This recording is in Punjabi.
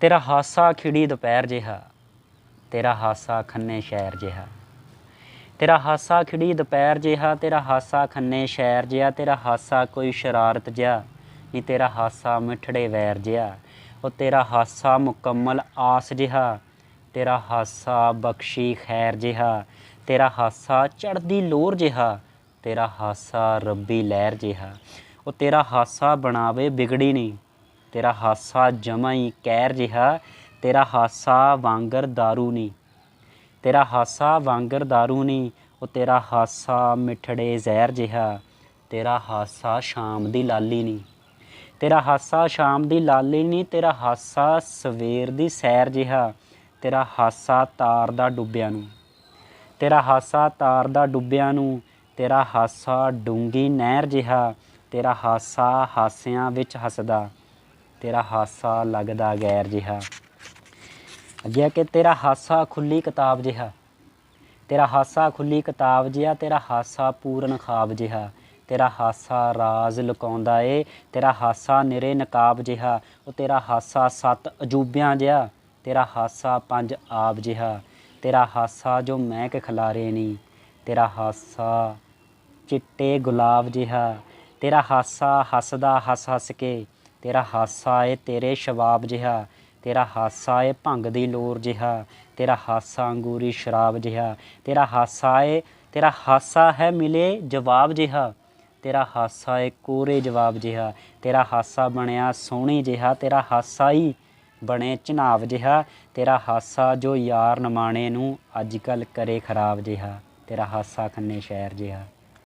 ਤੇਰਾ ਹਾਸਾ ਖਿੜੀ ਦੁਪਹਿਰ ਜਿਹਾ ਤੇਰਾ ਹਾਸਾ ਖੰਨੇ ਸ਼ਹਿਰ ਜਿਹਾ ਤੇਰਾ ਹਾਸਾ ਖਿੜੀ ਦੁਪਹਿਰ ਜਿਹਾ ਤੇਰਾ ਹਾਸਾ ਖੰਨੇ ਸ਼ਹਿਰ ਜਿਹਾ ਤੇਰਾ ਹਾਸਾ ਕੋਈ ਸ਼ਰਾਰਤ ਜਿਹਾ ਨਹੀਂ ਤੇਰਾ ਹਾਸਾ ਮਿੱਠੜੇ ਵੈਰ ਜਿਹਾ ਉਹ ਤੇਰਾ ਹਾਸਾ ਮੁਕੰਮਲ ਆਸ ਜਿਹਾ ਤੇਰਾ ਹਾਸਾ ਬਖਸ਼ੀ ਖੈਰ ਜਿਹਾ ਤੇਰਾ ਹਾਸਾ ਚੜਦੀ ਲੋਰ ਜਿਹਾ ਤੇਰਾ ਹਾਸਾ ਰੱਬੀ ਲਹਿਰ ਜਿਹਾ ਉਹ ਤੇਰਾ ਹਾਸਾ ਬਣਾਵੇ ਵਿਗੜੀ ਨਹੀਂ ਤੇਰਾ ਹਾਸਾ ਜਮਾ ਹੀ ਕਹਿਰ ਜਿਹਾ ਤੇਰਾ ਹਾਸਾ ਵਾਂਗਰ दारू ਨਹੀਂ ਤੇਰਾ ਹਾਸਾ ਵਾਂਗਰ दारू ਨਹੀਂ ਉਹ ਤੇਰਾ ਹਾਸਾ ਮਿੱਠੜੇ ਜ਼ਹਿਰ ਜਿਹਾ ਤੇਰਾ ਹਾਸਾ ਸ਼ਾਮ ਦੀ ਲਾਲੀ ਨਹੀਂ ਤੇਰਾ ਹਾਸਾ ਸ਼ਾਮ ਦੀ ਲਾਲੀ ਨਹੀਂ ਤੇਰਾ ਹਾਸਾ ਸਵੇਰ ਦੀ ਸੈਰ ਜਿਹਾ ਤੇਰਾ ਹਾਸਾ ਤਾਰ ਦਾ ਡੁੱਬਿਆਂ ਨੂੰ ਤੇਰਾ ਹਾਸਾ ਤਾਰ ਦਾ ਡੁੱਬਿਆਂ ਨੂੰ ਤੇਰਾ ਹਾਸਾ ਡੂੰਗੀ ਨਹਿਰ ਜਿਹਾ ਤੇਰਾ ਹਾਸਾ ਹਾਸਿਆਂ ਵਿੱਚ ਹੱਸਦਾ ਤੇਰਾ ਹਾਸਾ ਲੱਗਦਾ ਗੈਰ ਜਿਹਾ ਅੱਗੇ ਆ ਕਿ ਤੇਰਾ ਹਾਸਾ ਖੁੱਲੀ ਕਿਤਾਬ ਜਿਹਾ ਤੇਰਾ ਹਾਸਾ ਖੁੱਲੀ ਕਿਤਾਬ ਜਿਹਾ ਤੇਰਾ ਹਾਸਾ ਪੂਰਨ ਖਾਬ ਜਿਹਾ ਤੇਰਾ ਹਾਸਾ ਰਾਜ਼ ਲੁਕਾਉਂਦਾ ਏ ਤੇਰਾ ਹਾਸਾ ਨਿਰੇ ਨਕਾਬ ਜਿਹਾ ਉਹ ਤੇਰਾ ਹਾਸਾ ਸੱਤ ਅਜੂਬਿਆਂ ਜਿਹਾ ਤੇਰਾ ਹਾਸਾ ਪੰਜ ਆਬ ਜਿਹਾ ਤੇਰਾ ਹਾਸਾ ਜੋ ਮਹਿਕ ਖਿਲਾਰੇ ਨਹੀਂ ਤੇਰਾ ਹਾਸਾ ਚਿੱਟੇ ਗੁਲਾਬ ਜਿਹਾ ਤੇਰਾ ਹਾਸਾ ਹੱਸਦਾ ਹੱਸ ਹੱਸ ਕੇ ਤੇਰਾ ਹਾਸਾ ਏ ਤੇਰੇ ਸ਼ਵਾਬ ਜਿਹਾ ਤੇਰਾ ਹਾਸਾ ਏ ਭੰਗ ਦੀ ਲੋਰ ਜਿਹਾ ਤੇਰਾ ਹਾਸਾ ਅੰਗੂਰੀ ਸ਼ਰਾਬ ਜਿਹਾ ਤੇਰਾ ਹਾਸਾ ਏ ਤੇਰਾ ਹਾਸਾ ਹੈ ਮਿਲੇ ਜਵਾਬ ਜਿਹਾ ਤੇਰਾ ਹਾਸਾ ਏ ਕੋਰੇ ਜਵਾਬ ਜਿਹਾ ਤੇਰਾ ਹਾਸਾ ਬਣਿਆ ਸੋਹਣੀ ਜਿਹਾ ਤੇਰਾ ਹਾਸਾ ਹੀ ਬਣੇ ਚਨਾਵ ਜਿਹਾ ਤੇਰਾ ਹਾਸਾ ਜੋ ਯਾਰ ਨਮਾਣੇ ਨੂੰ ਅੱਜ ਕੱਲ ਕਰੇ ਖਰਾਬ ਜਿਹਾ ਤੇਰਾ ਹਾਸਾ ਖੰਨੇ ਸ਼ਹਿਰ ਜਿਹਾ